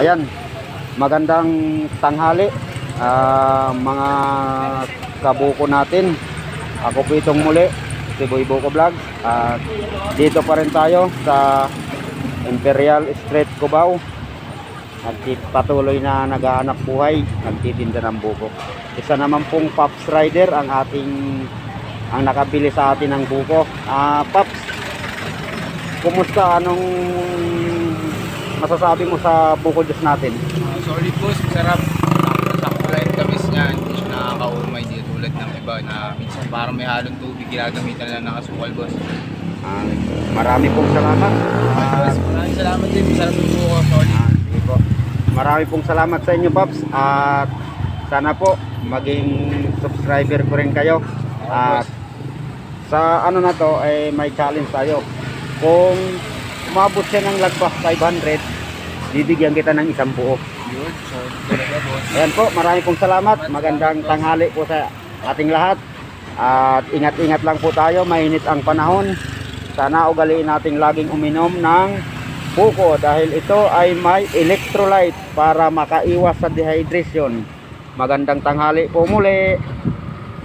Ayan, magandang tanghali ah, mga kabuko natin. Ako po itong muli, si Boy Buko Vlog. At dito pa rin tayo sa Imperial Street Cubao. Nagpatuloy na naghahanap buhay, nagtitinda ng buko. Isa naman pong Pops Rider ang ating ang nakabili sa atin ng buko. Ah, Pops, kumusta? Anong masasabi mo sa buko juice natin? Ah, solid boss, sarap. Sakto lang yung tamis niya, hindi siya nakakaumay di tulad ng iba na minsan parang may halong tubig, ginagamitan lang ng asukal boss. Ah, marami pong salamat. Ah, Ah, boss, maraming salamat din, masarap yung buko, solid. ah, sige po. Marami pong salamat sa inyo, Pops. At sana po maging subscriber ko rin kayo. At sa ano na to ay may challenge tayo. Kung umabot siya ng lagpas 500, bibigyan kita ng isang buo. Yun, solid talaga boss. Ayan po, marami pong salamat. Magandang tanghali po sa ating lahat. At ingat-ingat lang po tayo, mainit ang panahon. Sana ugaliin nating laging uminom ng buko dahil ito ay may electrolyte para makaiwas sa dehydration. Magandang tanghali po muli.